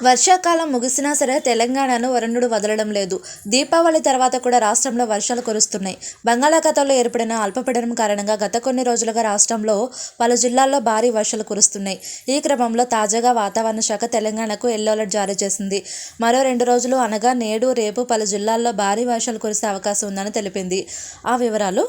వర్షాకాలం ముగిసినా సరే తెలంగాణను వరుణుడు వదలడం లేదు. దీపావళి తర్వాత కూడా రాష్ట్రంలో వర్షాలు కురుస్తున్నాయి. బంగాళాఖాతంలో ఏర్పడిన అల్పపీడనం కారణంగా గత కొన్ని రోజులుగా రాష్ట్రంలో పలు జిల్లాల్లో భారీ వర్షాలు కురుస్తున్నాయి. ఈ క్రమంలో తాజాగా వాతావరణ శాఖ తెలంగాణకు ఎల్లో అలర్ట్ జారీ చేసింది. మరో రెండు రోజులు అనగా నేడు రేపు పలు జిల్లాల్లో భారీ వర్షాలు కురిసే అవకాశం ఉందని తెలిపింది. ఆ వివరాలు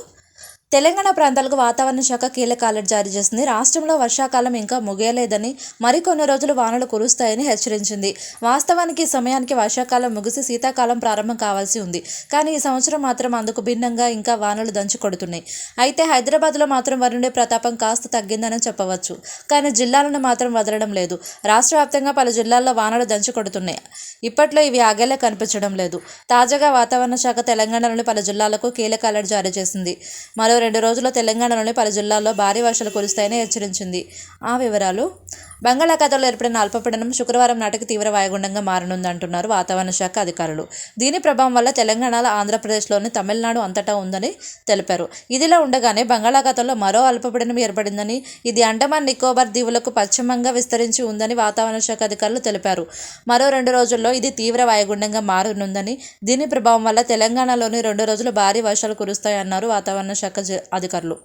తెలంగాణ ప్రాంతాలకు వాతావరణ శాఖ కీలక అలర్ట్ జారీ చేసింది. రాష్ట్రంలో వర్షాకాలం ఇంకా ముగియలేదని మరికొన్ని రోజులు వానలు కురుస్తాయని హెచ్చరించింది. వాస్తవానికి ఈ సమయానికి వర్షాకాలం ముగిసి శీతాకాలం ప్రారంభం కావాల్సి ఉంది. కానీ ఈ సంవత్సరం మాత్రం అందుకు భిన్నంగా ఇంకా వానలు దంచి కొడుతున్నాయి. అయితే హైదరాబాద్లో మాత్రం వరుణుడి ప్రతాపం కాస్త తగ్గిందని చెప్పవచ్చు. కానీ జిల్లాలను మాత్రం వదలడం లేదు. రాష్ట్ర వ్యాప్తంగా పలు జిల్లాల్లో వానలు దంచి కొడుతున్నాయి. ఇప్పట్లో ఇవి ఆగేలా కనిపించడం లేదు. తాజాగా వాతావరణ శాఖ తెలంగాణలోని పలు జిల్లాలకు కీలక అలర్ట్ జారీ చేసింది. మరో రెండు రోజుల్లో తెలంగాణలోని పలు జిల్లాల్లో భారీ వర్షాలు కురుస్తాయని హెచ్చరించింది. ఆ వివరాలు బంగాళాఖాతంలో ఏర్పడిన అల్పపీడనం శుక్రవారం నాటికి తీవ్ర వాయుగుండంగా మారనుందంటున్నారు వాతావరణ శాఖ అధికారులు. దీని ప్రభావం వల్ల తెలంగాణలో ఆంధ్రప్రదేశ్లోని తమిళనాడు అంతటా ఉందని తెలిపారు. ఇదిలా ఉండగానే బంగాళాఖాతంలో మరో అల్పపీడనం ఏర్పడిందని ఇది అండమాన్ నికోబార్ దీవులకు పశ్చిమంగా విస్తరించి ఉందని వాతావరణ శాఖ అధికారులు తెలిపారు. మరో రెండు రోజుల్లో ఇది తీవ్ర వాయుగుండంగా మారనుందని దీని ప్రభావం వల్ల తెలంగాణలోని రెండు రోజులు భారీ వర్షాలు కురుస్తాయన్నారు వాతావరణ శాఖ అధికారులు.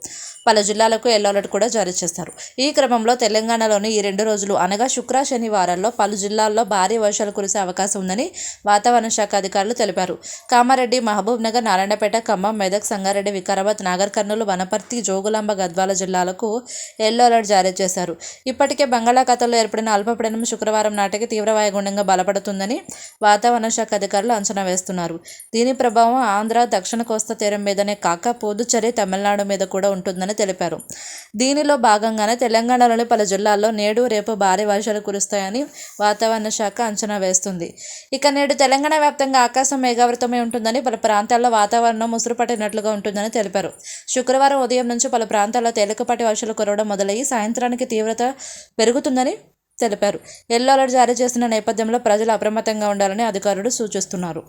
పలు జిల్లాలకు ఎల్లో అలర్ట్ కూడా జారీ చేస్తారు. ఈ క్రమంలో తెలంగాణలోని ఈ రెండు రోజులు అనగా శుక్ర శనివారాల్లో పలు జిల్లాల్లో భారీ వర్షాలు కురిసే అవకాశం ఉందని వాతావరణ శాఖ అధికారులు తెలిపారు. కామారెడ్డి మహబూబ్ నగర్ నారాయణపేట ఖమ్మం మెదక్ సంగారెడ్డి వికారాబాద్ నాగర్ కర్నూలు వనపర్తి జోగులాంబ గద్వాల జిల్లాలకు ఎల్లో అలర్ట్ జారీ చేశారు. ఇప్పటికే బంగాళాఖాతంలో ఏర్పడిన అల్పపీడనం శుక్రవారం నాటికి తీవ్ర వాయుగుండంగా బలపడుతుందని వాతావరణ శాఖ అధికారులు అంచనా వేస్తున్నారు. దీని ప్రభావం ఆంధ్ర దక్షిణ కోస్తా తీరం మీదనే కాక పుదుచ్చేరి తమిళనాడు మీద కూడా ఉంటుందని తెలిపారు. దీనిలో భాగంగానే తెలంగాణలోని పలు జిల్లాల్లో నేడు రేపు భారీ వర్షాలు కురుస్తాయని వాతావరణ శాఖ అంచనా వేస్తుంది. ఇక నేడు తెలంగాణ వ్యాప్తంగా ఆకాశం మేఘావృతమై ఉంటుందని పలు ప్రాంతాల్లో వాతావరణం ముసురుపట్టినట్లుగా ఉంటుందని తెలిపారు. శుక్రవారం ఉదయం నుంచి పలు ప్రాంతాల్లో తేలికపాటి వర్షాలు కురవడం మొదలయ్యి సాయంత్రానికి తీవ్రత పెరుగుతుందని తెలిపారు. ఎల్లో అలర్ట్ జారీ చేసిన నేపథ్యంలో ప్రజలు అప్రమత్తంగా ఉండాలని అధికారులు సూచిస్తున్నారు.